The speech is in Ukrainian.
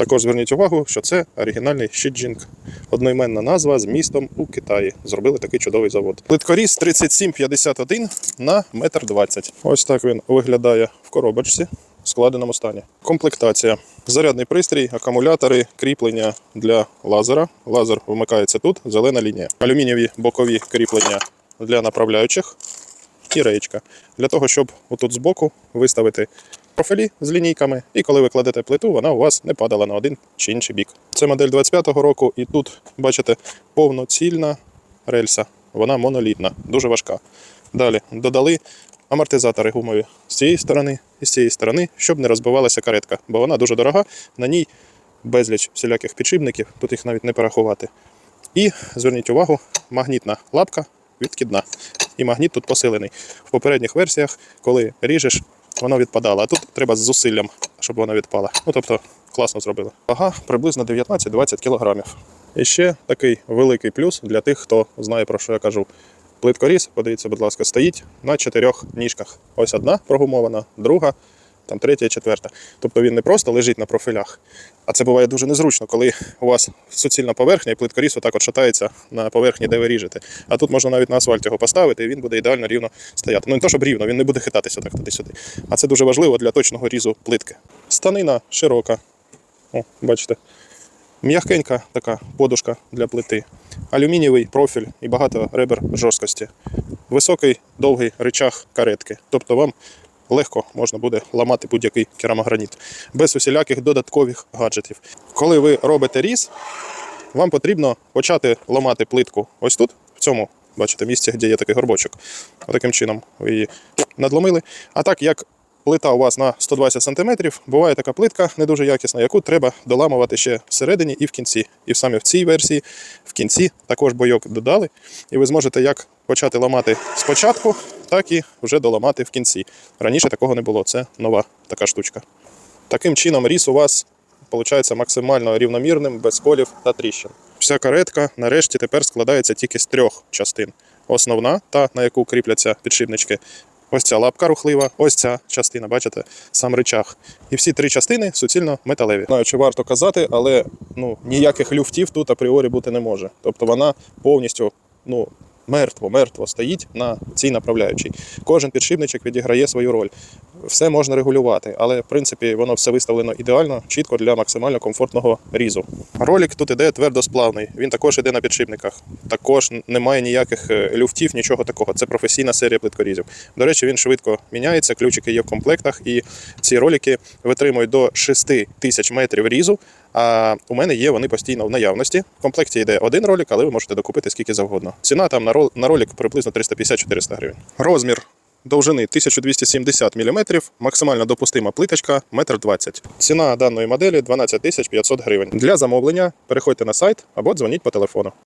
Також зверніть увагу, що це оригінальний Щіджінг. Одноіменна назва з містом у Китаї. Зробили такий чудовий завод. Плиткоріз 3751 на 1,20 м. Ось так він виглядає в коробочці в складеному стані. Комплектація. Зарядний пристрій, акумулятори, кріплення для лазера. Лазер вмикається тут, зелена лінія. Алюмінієві бокові кріплення для направляючих і реєчка. Для того, щоб отут збоку виставити профілі з лінійками, і коли ви кладете плиту, вона у вас не падала на один чи інший бік. Це модель 25-го року, і тут, бачите, повноцільна рельса. Вона монолітна, дуже важка. Далі додали амортизатори гумові з цієї сторони і з цієї сторони, щоб не розбивалася каретка, бо вона дуже дорога, на ній безліч всіляких підшипників, тут їх навіть не порахувати. І зверніть увагу, магнітна лапка відкидна. І магніт тут посилений. В попередніх версіях, коли ріжеш, воно відпадало. А тут треба з зусиллям, щоб воно відпало. Ну тобто класно зробили. Вага приблизно 19-20 кілограмів. І ще такий великий плюс для тих, хто знає про що я кажу. Плиткоріз, подивіться, будь ласка, стоїть на чотирьох ніжках. Ось одна прогумована, друга, там третя четверта. Тобто він не просто лежить на профілях, а це буває дуже незручно, коли у вас суцільна поверхня і плиткоріз отак от шатається на поверхні, де ви ріжете. А тут можна навіть на асфальт його поставити, і він буде ідеально рівно стояти. Ну не то, щоб рівно, він не буде хитатися так туди-сюди. А це дуже важливо для точного різу плитки. Станина широка. О, бачите. М'ягкенька така подушка для плити, алюмінієвий профіль і багато ребер жорсткості. Високий довгий речах каретки. Тобто вам легко можна буде ламати будь-який керамограніт без усіляких додаткових гаджетів. Коли ви робите різ, вам потрібно почати ламати плитку ось тут, в цьому, бачите, місці, де є такий горбочок. Отаким чином ви її надломили. А так як плита у вас на 120 см, буває така плитка не дуже якісна, яку треба доламувати ще всередині і в кінці. І саме в цій версії, в кінці також бойок додали, і ви зможете як почати ламати спочатку, так і вже доламати в кінці. Раніше такого не було, це нова така штучка. Таким чином, різ у вас виходить максимально рівномірним, без колів та тріщин. Вся каретка нарешті тепер складається тільки з трьох частин. Основна, та на яку кріпляться підшипнички. Ось ця лапка рухлива, ось ця частина, бачите, сам речах. І всі три частини суцільно металеві. Знаю, чи варто казати, але ну, ніяких люфтів тут апріорі бути не може. Тобто вона повністю ну, мертво, мертво стоїть на цій направляючій. Кожен підшипничок відіграє свою роль. Все можна регулювати, але в принципі воно все виставлено ідеально, чітко для максимально комфортного різу. Ролик тут іде твердосплавний, він також іде на підшипниках. Також немає ніяких е, люфтів, нічого такого. Це професійна серія плиткорізів. До речі, він швидко міняється, ключики є в комплектах, і ці ролики витримують до 6 тисяч метрів різу. А у мене є вони постійно в наявності. В комплекті йде один ролик, але ви можете докупити скільки завгодно. Ціна там на на ролик приблизно 350-400 гривень. Розмір довжини 1270 мм, максимально допустима плиточка 1,20 м. Ціна даної моделі 12 500 гривень. Для замовлення переходьте на сайт або дзвоніть по телефону.